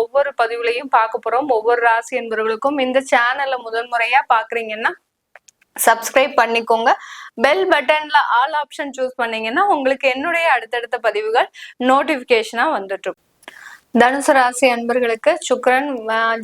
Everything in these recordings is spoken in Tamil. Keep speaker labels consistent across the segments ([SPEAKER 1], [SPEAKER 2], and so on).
[SPEAKER 1] ஒவ்வொரு பதிவுலையும் பார்க்க போறோம். ஒவ்வொரு ராசி என்பவர்களுக்கும் இந்த சேனல்ல முதல் முறையா பாக்குறீங்கன்னா சப்ஸ்கிரைப் பண்ணிக்கோங்க. பெல் பட்டன்ல ஆல் ஆப்ஷன் சூஸ் பண்ணீங்கன்னா உங்களுக்கு என்னுடைய அடுத்தடுத்த பதிவுகள் நோட்டிபிகேஷனா வந்துட்டு தனுசு ராசி அன்பர்களுக்கு சுக்ரன்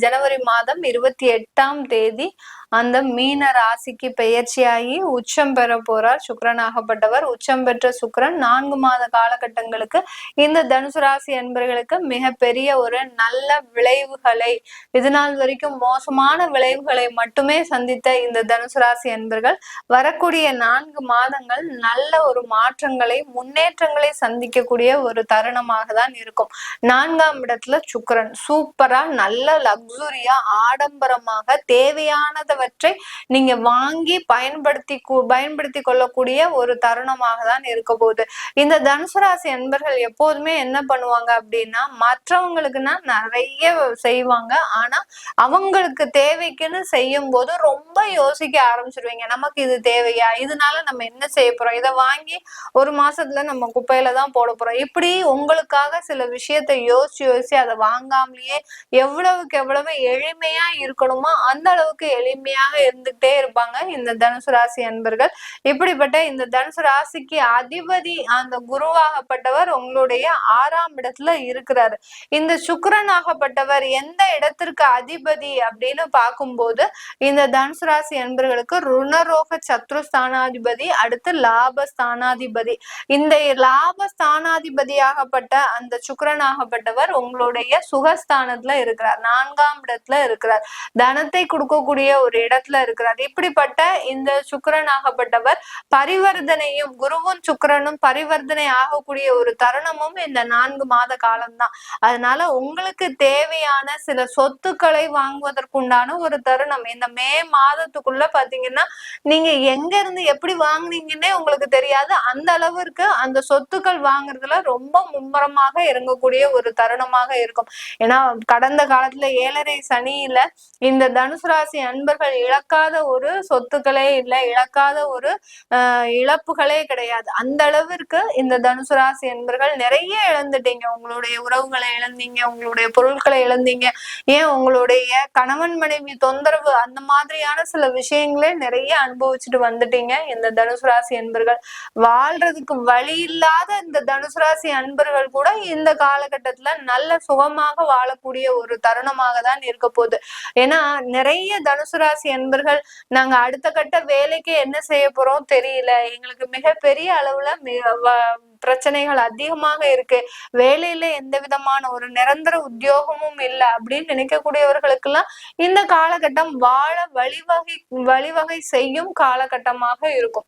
[SPEAKER 1] ஜனவரி மாதம் இருபத்தி எட்டாம் தேதி அந்த மீன ராசிக்கு பெயர்ச்சியாகி உச்சம் பெற போறார். சுக்கரனாகப்பட்டவர் உச்சம் பெற்ற சுக்கிரன் நான்கு மாத காலகட்டங்களுக்கு இந்த தனுசு ராசி என்பர்களுக்கு மிகப்பெரிய ஒரு நல்ல விளைவுகளை இது நாள் வரைக்கும் மோசமான விளைவுகளை மட்டுமே சந்தித்த இந்த தனுசு ராசி என்பர்கள் வரக்கூடிய நான்கு மாதங்கள் நல்ல ஒரு மாற்றங்களை முன்னேற்றங்களை சந்திக்கக்கூடிய ஒரு தருணமாக தான் இருக்கும். நான்காம் இடத்துல சுக்கரன். சூப்பரா நல்ல லக்ஸுரியா ஆடம்பரமாக தேவையானதை தேவையானதவற்றை நீங்க வாங்கி பயன்படுத்தி பயன்படுத்தி கொள்ளக்கூடிய ஒரு தருணமாக தான் இருக்க போகுது. இந்த தனுசு ராசி அன்பர்கள் எப்போதுமே என்ன பண்ணுவாங்க அப்படின்னா மற்றவங்களுக்குன்னா நிறைய செய்வாங்க. ஆனா அவங்களுக்கு தேவைக்குன்னு செய்யும் போது ரொம்ப யோசிக்க ஆரம்பிச்சிருவீங்க. நமக்கு இது தேவையா? இதனால நம்ம என்ன செய்ய போறோம்? இதை வாங்கி ஒரு மாசத்துல நம்ம குப்பையில தான் போட போறோம். இப்படி உங்களுக்காக சில விஷயத்தை யோசிச்சு யோசிச்சு அதை வாங்காமலேயே எவ்வளவுக்கு எவ்வளவு எளிமையா இருக்கணுமோ அந்த அளவுக்கு எளிமையா எளிமையாக இருந்துகிட்டே இருப்பாங்க. இந்த தனுசு ராசி அன்பர்கள். இப்படிப்பட்ட இந்த தனுசு ராசிக்கு அதிபதி அந்த குருவாகப்பட்டவர் உங்களுடைய ஆறாம் இடத்துல இருக்கிறாரு. இந்த சுக்கிரன் ஆகப்பட்டவர் எந்த இடத்திற்கு அதிபதி அப்படின்னு பார்க்கும்போது இந்த தனுசு ராசி அன்பர்களுக்கு ருணரோக சத்ரு ஸ்தானாதிபதி அடுத்து லாப ஸ்தானாதிபதி இந்த லாப ஸ்தானாதிபதியாகப்பட்ட அந்த சுக்கரனாகப்பட்டவர் உங்களுடைய சுகஸ்தானத்துல இருக்கிறார். நான்காம் இடத்துல இருக்கிறார். தனத்தை கொடுக்கக்கூடிய ஒரு இடத்துல இருக்கிறார். இப்படிப்பட்ட இந்த சுக்கிரன் ஆகப்பட்டவர் பரிவர்த்தனையும் குருவும் சுக்கரனும் பரிவர்த்தனை ஆகக்கூடிய ஒரு தருணமும் இந்த நான்கு மாத காலம்தான். அதனால உங்களுக்கு தேவையான சில சொத்துக்களை வாங்குவதற்குண்டான ஒரு தருணம். இந்த மே மாதத்துக்குள்ள பாத்தீங்கன்னா நீங்க எங்க இருந்து எப்படி வாங்குனீங்கன்னே உங்களுக்கு தெரியாது. அந்த அளவிற்கு அந்த சொத்துக்கள் வாங்குறதுல ரொம்ப மும்முரமாக இறங்கக்கூடிய ஒரு தருணமாக இருக்கும். ஏன்னா கடந்த காலத்துல ஏழரை சனியில இந்த தனுசு ராசி அன்பர்கள் இழக்காத ஒரு சொத்துக்களே இல்லை இழக்காத ஒரு இழப்புகளே கிடையாது. அந்த அளவிற்கு இந்த தனுசு ராசி என்பர்கள் நிறைய இழந்துட்டீங்க. உங்களுடைய உறவுகளை இழந்தீங்க உங்களுடைய பொருட்களை இழந்தீங்க. ஏன் உங்களுடைய கணவன் மனைவி தொந்தரவு அந்த மாதிரியான சில விஷயங்களே நிறைய அனுபவிச்சுட்டு வந்துட்டீங்க இந்த தனுசு ராசி அன்பர்கள் வாழ்றதுக்கு வழி இல்லாத இந்த தனுசு ராசி அன்பர்கள் கூட இந்த காலகட்டத்துல நல்ல சுகமாக வாழக்கூடிய ஒரு தருணமாக தான் இருக்க போகுது. ஏன்னா நிறைய தனுசு ராசி அன்பர்கள் நாங்க அடுத்த கட்ட வேலைக்கு என்ன செய்ய போறோம் தெரியல. எங்களுக்கு மிகப்பெரிய அளவுல மிக- வ- பிரச்சனைகள் அதிகமாக இருக்கு. வேலையில எந்த விதமான ஒரு நிரந்தர உத்தியோகமும் இல்லை அப்படின்னு நினைக்கக்கூடியவர்களுக்கெல்லாம் இந்த காலகட்டம் வாழ வழிவகை வழிவகை செய்யும் காலகட்டமாக இருக்கும்.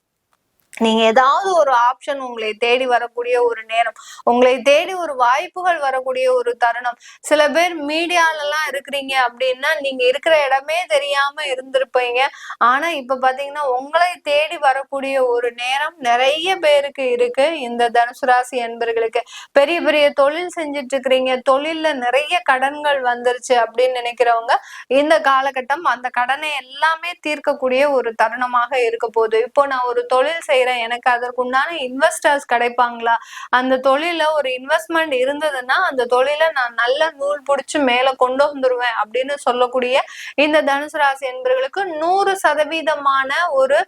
[SPEAKER 1] நீங்க ஏதாவது ஒரு ஆப்ஷன் உங்களை தேடி வரக்கூடிய ஒரு நேரம் உங்களை தேடி ஒரு வாய்ப்புகள் வரக்கூடிய ஒரு தருணம். சில பேர் மீடியால எல்லாம் இருக்கிறீங்க அப்படின்னா நீங்க இருக்கிற இடமே தெரியாம இருந்திருப்பீங்க. ஆனா இப்ப பாத்தீங்கன்னா உங்களை தேடி வரக்கூடிய ஒரு நேரம் நிறைய பேருக்கு இருக்கு. இந்த தனுசு ராசி என்பர்களுக்கு. பெரிய பெரிய தொழில் செஞ்சுட்டு இருக்கிறீங்க. தொழில்ல நிறைய கடன்கள் வந்துருச்சு அப்படின்னு நினைக்கிறவங்க இந்த காலகட்டம் அந்த கடனை எல்லாமே தீர்க்கக்கூடிய ஒரு தருணமாக இருக்க போகுது. இப்போ நான் ஒரு தொழில் செய்ய செய்யறேன் எனக்கு அதற்கு உண்டான இன்வெஸ்டர்ஸ் கிடைப்பாங்களா? அந்த தொழில ஒரு இன்வெஸ்ட்மெண்ட் இருந்ததுன்னா அந்த தொழில நான் நல்ல நூல் பிடிச்சு மேல கொண்டு வந்துருவேன் அப்படின்னு சொல்லக்கூடிய இந்த தனுசு ராசி என்பர்களுக்கு நூறு சதவீதமான ஒரு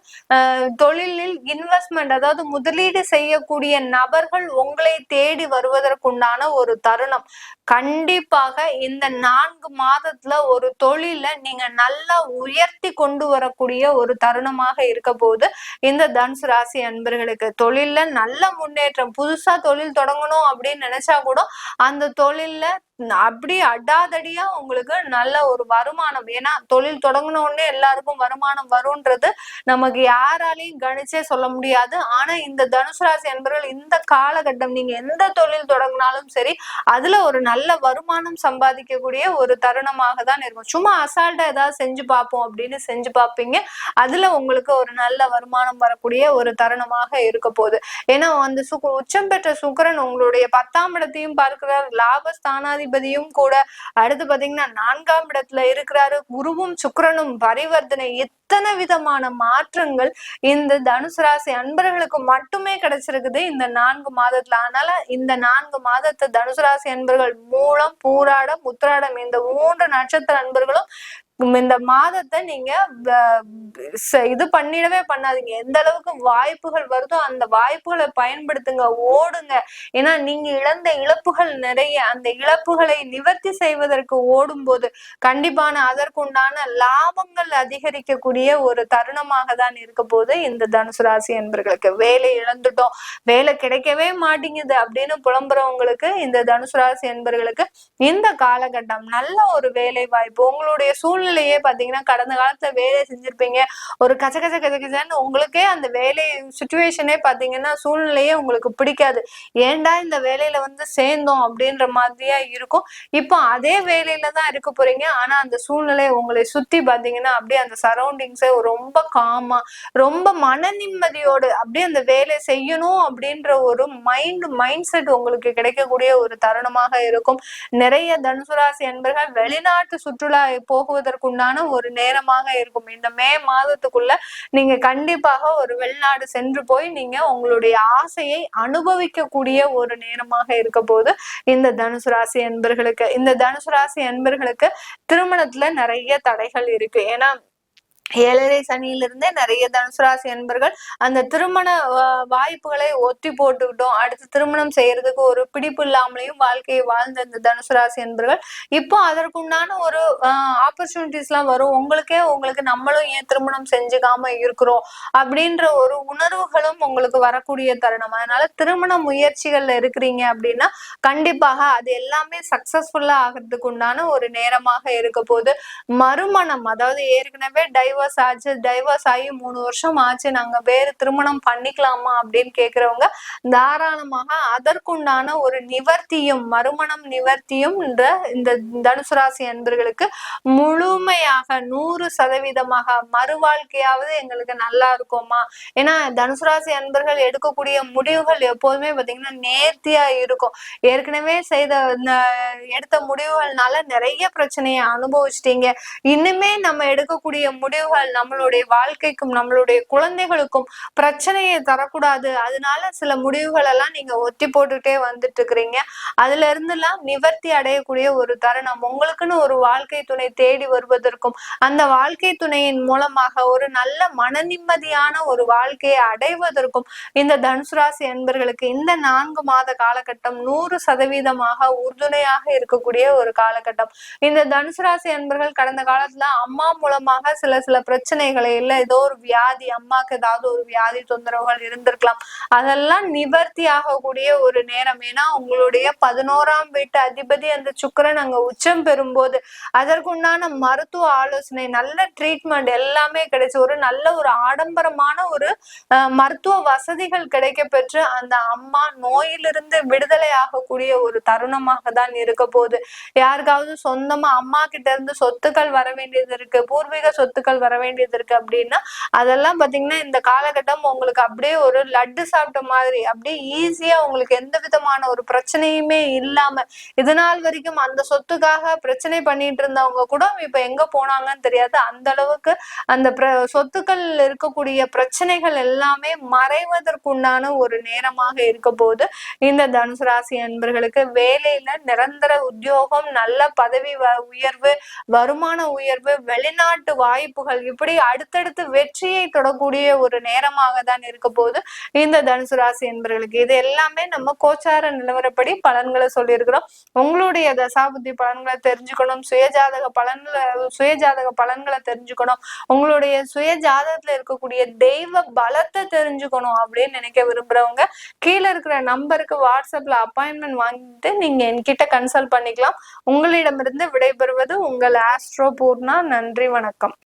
[SPEAKER 1] தொழிலில் இன்வெஸ்ட்மெண்ட் அதாவது முதலீடு செய்யக்கூடிய நபர்கள் உங்களை தேடி வருவதற்குண்டான ஒரு தருணம். கண்டிப்பாக இந்த நான்கு மாதத்துல ஒரு தொழில நீங்க நல்லா உயர்த்தி கொண்டு வரக்கூடிய ஒரு தருணமாக இருக்க போது இந்த தனுசு ராசி ராசி அன்பர்களுக்கு தொழில்ல நல்ல முன்னேற்றம் புதுசா தொழில் தொடங்கணும் அப்படின்னு நினைச்சா கூட அந்த தொழில்ல அப்படி அடாதடியா உங்களுக்கு நல்ல ஒரு வருமானம். ஏன்னா தொழில் தொடங்கின உடனே எல்லாருக்கும் வருமானம் வரும்ன்றது நமக்கு யாராலையும் கணிச்சே சொல்ல முடியாது. ஆனா இந்த தனுசு ராசி என்பவர்கள் இந்த காலகட்டம் நீங்க எந்த தொழில் தொடங்கினாலும் சரி அதுல ஒரு நல்ல வருமானம் சம்பாதிக்கக்கூடிய ஒரு தருணமாக தான் இருக்கும். சும்மா அசால்ட்டா ஏதாவது செஞ்சு பார்ப்போம் அப்படின்னு செஞ்சு பார்ப்பீங்க. அதுல உங்களுக்கு ஒரு நல்ல வருமானம் வரக்கூடிய ஒரு தருணமாக இருக்க போகுது. ஏன்னா அந்த சுக்கு உச்சம் பெற்ற சுக்கரன் உங்களுடைய பத்தாம் இடத்தையும் பார்க்கிறார். லாபஸ்தானாதி ஜனாதிபதியும் கூட அடுத்து பாத்தீங்கன்னா நான்காம் இடத்துல இருக்கிறாரு. குருவும் சுக்கரனும் பரிவர்த்தனை எத்தனை விதமான மாற்றங்கள் இந்த தனுசு ராசி அன்பர்களுக்கு மட்டுமே கிடைச்சிருக்குது இந்த நான்கு மாதத்துல. அதனால இந்த நான்கு மாதத்தை தனுசு ராசி அன்பர்கள் மூலம் பூராடம் உத்திராடம் இந்த மூன்று நட்சத்திர அன்பர்களும் இந்த மாதத்தை நீங்க இது பண்ணிடவே பண்ணாதீங்க. எந்த அளவுக்கு வாய்ப்புகள் வருதோ அந்த வாய்ப்புகளை பயன்படுத்துங்க ஓடுங்க. ஏன்னா நீங்க இழந்த இழப்புகள் நிறைய. அந்த இழப்புகளை நிவர்த்தி செய்வதற்கு ஓடும் போது கண்டிப்பான அதற்குண்டான லாபங்கள் அதிகரிக்கக்கூடிய ஒரு தருணமாக தான் இருக்க போது இந்த தனுசு ராசி என்பர்களுக்கு வேலை இழந்துட்டோம். வேலை கிடைக்கவே மாட்டேங்குது அப்படின்னு புலம்புறவங்களுக்கு இந்த தனுசு ராசி என்பர்களுக்கு இந்த காலகட்டம் நல்ல ஒரு வேலை வாய்ப்பு. உங்களுடைய சூழ்நிலை சூழ்நிலையே பாத்தீங்கன்னா கடந்த காலத்துல வேலை செஞ்சிருப்பீங்க. ஒரு கச்ச கச்ச கச்ச கச்சன்னு உங்களுக்கே அந்த வேலை சுச்சுவேஷனே பாத்தீங்கன்னா சூழ்நிலையே உங்களுக்கு பிடிக்காது. ஏன்டா இந்த வேலையில வந்து சேர்ந்தோம் அப்படின்ற மாதிரியா இருக்கும். இப்போ அதே வேலையில தான் இருக்க போறீங்க. ஆனா அந்த சூழ்நிலை உங்களை சுத்தி பாத்தீங்கன்னா அப்படியே அந்த சரௌண்டிங்ஸே ரொம்ப காமா ரொம்ப மன நிம்மதியோடு அப்படியே அந்த வேலை செய்யணும் அப்படின்ற ஒரு மைண்ட் மைண்ட் செட் உங்களுக்கு கிடைக்கக்கூடிய ஒரு தருணமாக இருக்கும். நிறைய தனுசுராசி என்பர்கள் வெளிநாட்டு சுற்றுலா போகுவதற்கு அதற்குண்டான ஒரு நேரமாக இருக்கும். இந்த மே மாதத்துக்குள்ள நீங்க கண்டிப்பாக ஒரு வெளிநாடு சென்று போய் நீங்க உங்களுடைய ஆசையை அனுபவிக்கக்கூடிய ஒரு நேரமாக இருக்க போது இந்த தனுசு ராசி என்பர்களுக்கு இந்த தனுசு ராசி என்பர்களுக்கு திருமணத்துல நிறைய தடைகள் இருக்கு. ஏன்னா ஏழரை சனியிலிருந்தே நிறைய தனுசு ராசி என்பர்கள் அந்த திருமண வாய்ப்புகளை ஒத்தி போட்டுக்கிட்டோம். அடுத்து திருமணம் செய்யறதுக்கு ஒரு பிடிப்பு இல்லாமலையும் வாழ்க்கையை வாழ்ந்த இந்த தனுசு ராசி என்பர்கள் இப்போ அதற்குண்டான ஒரு ஆப்பர்ச்சுனிட்டிஸ் எல்லாம் வரும். உங்களுக்கே உங்களுக்கு நம்மளும் ஏன் திருமணம் செஞ்சுக்காம இருக்கிறோம்? அப்படின்ற ஒரு உணர்வுகளும் உங்களுக்கு வரக்கூடிய தருணம். அதனால திருமண முயற்சிகள்ல இருக்கிறீங்க அப்படின்னா கண்டிப்பாக அது எல்லாமே சக்சஸ்ஃபுல்லா ஆகிறதுக்கு உண்டான ஒரு நேரமாக இருக்க போது மறுமணம் அதாவது ஏற்கனவே டைவ் டைவர்ஸ் ஆச்சு டைவர்ஸ் ஆகி மூணு வருஷம் ஆச்சு. நாங்க வேறு திருமணம் பண்ணிக்கலாமா அப்படின்னு கேக்குறவங்க தாராளமாக அதற்குண்டான ஒரு நிவர்த்தியும் மறுமணம் நிவர்த்தியும் இந்த இந்த தனுசு ராசி அன்பர்களுக்கு முழுமையாக நூறு சதவீதமாக மறு வாழ்க்கையாவது எங்களுக்கு நல்லா இருக்குமா ஏன்னா தனுசு ராசி அன்பர்கள் எடுக்கக்கூடிய முடிவுகள் எப்போதுமே பாத்தீங்கன்னா நேர்த்தியா இருக்கும். ஏற்கனவே செய்த எடுத்த முடிவுகள்னால நிறைய பிரச்சனையை அனுபவிச்சிட்டீங்க. இன்னுமே நம்ம எடுக்கக்கூடிய முடிவு முடிவுகள் நம்மளுடைய வாழ்க்கைக்கும் நம்மளுடைய குழந்தைகளுக்கும் பிரச்சனையை தரக்கூடாது. அதனால சில முடிவுகள் எல்லாம் நீங்க ஒத்தி போட்டுட்டே வந்துட்டு இருக்கிறீங்க அதுல இருந்து எல்லாம் நிவர்த்தி அடையக்கூடிய ஒரு தருணம். உங்களுக்குன்னு ஒரு வாழ்க்கை துணை தேடி வருவதற்கும் அந்த வாழ்க்கை துணையின் மூலமாக ஒரு நல்ல மன நிம்மதியான ஒரு வாழ்க்கையை அடைவதற்கும் இந்த தனுசு ராசி என்பர்களுக்கு இந்த நான்கு மாத காலகட்டம் நூறு சதவீதமாக உறுதுணையாக இருக்கக்கூடிய ஒரு காலகட்டம். இந்த தனுசு ராசி என்பர்கள் கடந்த காலத்துல அம்மா மூலமாக சில சில சில பிரச்சனைகளை இல்ல ஏதோ ஒரு வியாதி அம்மாக்கு ஏதாவது ஒரு வியாதி தொந்தரவுகள் இருந்திருக்கலாம். அதெல்லாம் நிவர்த்தி ஆகக்கூடிய ஒரு நேரம். ஏன்னா உங்களுடைய பதினோராம் வீட்டு அதிபதி அந்த சுக்கரன் அங்க உச்சம் பெறும்போது அதற்குண்டான மருத்துவ ஆலோசனை நல்ல ட்ரீட்மெண்ட் எல்லாமே கிடைச்சு ஒரு நல்ல ஒரு ஆடம்பரமான ஒரு மருத்துவ வசதிகள் கிடைக்க பெற்று அந்த அம்மா நோயிலிருந்து விடுதலை ஆகக்கூடிய ஒரு தருணமாக தான் இருக்க போகுது. யாருக்காவது சொந்தமா அம்மா கிட்ட இருந்து சொத்துக்கள் வர வேண்டியது இருக்கு. பூர்வீக சொத்துக்கள் வர வேண்டியது இருக்கு அப்படின்னா அதெல்லாம் பாத்தீங்கன்னா இந்த காலகட்டம் உங்களுக்கு அப்படியே ஒரு லட்டு சாப்பிட்ட மாதிரி அப்படியே ஈஸியா உங்களுக்கு எந்த விதமான ஒரு பிரச்சனையுமே இல்லாம இது நாள் வரைக்கும் அந்த சொத்துக்காக பிரச்சனை பண்ணிட்டு இருந்தவங்க கூட இப்ப எங்க போனாங்கன்னு தெரியாது. அந்த அளவுக்கு அந்த சொத்துக்கள் இருக்கக்கூடிய பிரச்சனைகள் எல்லாமே மறைவதற்குண்டான ஒரு நேரமாக இருக்க போது இந்த தனுசு ராசி அன்பர்களுக்கு வேலையில நிரந்தர உத்தியோகம் நல்ல பதவி வ- உயர்வு வருமான உயர்வு வெளிநாட்டு வாய்ப்புகள் இப்படி அடுத்தடுத்து வெற்றியை தொடக்கூடிய ஒரு நேரமாக தான் இருக்க போது இந்த தனுசு ராசி என்பவர்களுக்கு இது எல்லாமே நம்ம கோச்சார நிலவரப்படி பலன்களை சொல்லியிருக்கிறோம். உங்களுடைய தசாபுத்தி பலன்களை தெரிஞ்சுக்கணும் சுயஜாதக பலன்களை சுயஜாதக பலன்களை தெரிஞ்சுக்கணும். உங்களுடைய சுய ஜாதகத்துல இருக்கக்கூடிய தெய்வ பலத்தை தெரிஞ்சுக்கணும் அப்படின்னு நினைக்க விரும்புறவங்க கீழே இருக்கிற நம்பருக்கு வாட்ஸ்அப்ல அப்பாயின்மெண்ட் வாங்கிட்டு நீங்க என்கிட்ட கன்சல்ட் பண்ணிக்கலாம். உங்களிடமிருந்து விடைபெறுவது உங்கள் ஆஸ்ட்ரோ பூர்ணா. நன்றி வணக்கம்.